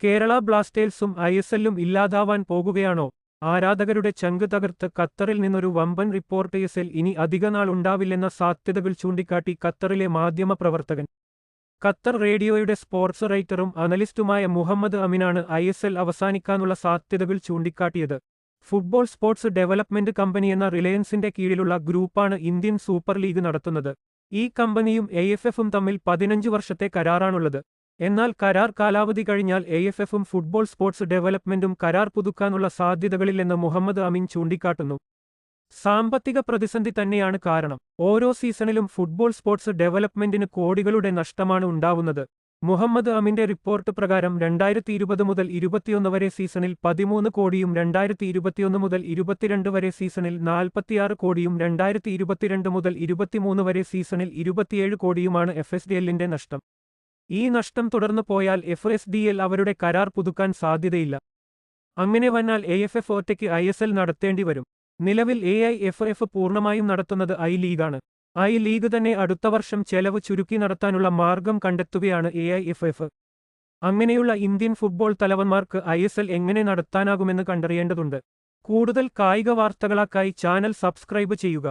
Kerala ബ്ലാസ്റ്റേഴ്സും I S എല്ലും ഇല്ലാതാവാൻ പോകുകയാണോ? ആരാധകരുടെ ചങ്ക് തകർത്ത് ഖത്തറിൽ നിന്നൊരു വമ്പൻ റിപ്പോർട്ട് എസ് എൽ ഇനി അധികനാൾ ഉണ്ടാവില്ലെന്ന സാധ്യതകൾ ചൂണ്ടിക്കാട്ടി ഖത്തറിലെ മാധ്യമപ്രവർത്തകൻ ഖത്തർ റേഡിയോയുടെ സ്പോർട്സ് റൈറ്ററും അനലിസ്റ്റുമായ മുഹമ്മദ് അമിനാണ് ഐ എസ് എൽ അവസാനിക്കാനുള്ള സാധ്യതകൾ ചൂണ്ടിക്കാട്ടിയത്. ഫുട്ബോൾ സ്പോർട്സ് ഡെവലപ്മെന്റ് കമ്പനി എന്ന റിലയൻസിന്റെ കീഴിലുള്ള ഗ്രൂപ്പാണ് ഇന്ത്യൻ സൂപ്പർ ലീഗ് നടത്തുന്നത്. ഈ കമ്പനിയും എ തമ്മിൽ പതിനഞ്ച് വർഷത്തെ കരാറാണുള്ളത്. എന്നാൽ കരാർ കാലാവധി കഴിഞ്ഞാൽ എ എഫ് എഫും ഫുട്ബോൾ സ്പോർട്സ് ഡെവലപ്മെന്റും കരാർ പുതുക്കാനുള്ള സാധ്യതകളില്ലെന്ന് മുഹമ്മദ് അമീൻ ചൂണ്ടിക്കാട്ടുന്നു. സാമ്പത്തിക പ്രതിസന്ധി തന്നെയാണ് കാരണം. ഓരോ സീസണിലും ഫുട്ബോൾ സ്പോർട്സ് ഡെവലപ്മെന്റിന് കോടികളുടെ നഷ്ടമാണ് ഉണ്ടാവുന്നത്. മുഹമ്മദ് അമിന്റെ റിപ്പോർട്ട് പ്രകാരം രണ്ടായിരത്തി ഇരുപത് മുതൽ ഇരുപത്തിയൊന്ന് വരെ സീസണിൽ പതിമൂന്ന് കോടിയും രണ്ടായിരത്തി ഇരുപത്തിയൊന്ന് മുതൽ ഇരുപത്തിരണ്ട് വരെ സീസണിൽ നാൽപ്പത്തിയാറ് കോടിയും രണ്ടായിരത്തി ഇരുപത്തിരണ്ട് മുതൽ ഇരുപത്തിമൂന്ന് വരെ സീസണിൽ ഇരുപത്തിയേഴ് കോടിയുമാണ് എഫ് എസ് ഡി എല്ലിന്റെ നഷ്ടം. ഈ നഷ്ടം തുടർന്നു പോയാൽ എഫ് എസ് ഡി എൽ അവരുടെ കരാർ പുതുക്കാൻ സാധ്യതയില്ല. അങ്ങനെ വന്നാൽ എ എഫ് എഫ് ഒറ്റയ്ക്ക് ഐ എസ് എൽ നടത്തേണ്ടി വരും. നിലവിൽ എ ഐ എഫ് എഫ് പൂർണമായും നടത്തുന്നത് ഐ ലീഗാണ്. ഐ ലീഗ് തന്നെ അടുത്ത വർഷം ചെലവ് ചുരുക്കി നടത്താനുള്ള മാർഗം കണ്ടെത്തുകയാണ് എ ഐ എഫ് എഫ്. അങ്ങനെയുള്ള ഇന്ത്യൻ ഫുട്ബോൾ തലവന്മാർക്ക് ഐ എസ് എൽ എങ്ങനെ നടത്താനാകുമെന്ന് കണ്ടറിയേണ്ടതുണ്ട്. കൂടുതൽ കായിക വാർത്തകളാക്കായി ചാനൽ സബ്സ്ക്രൈബ് ചെയ്യുക.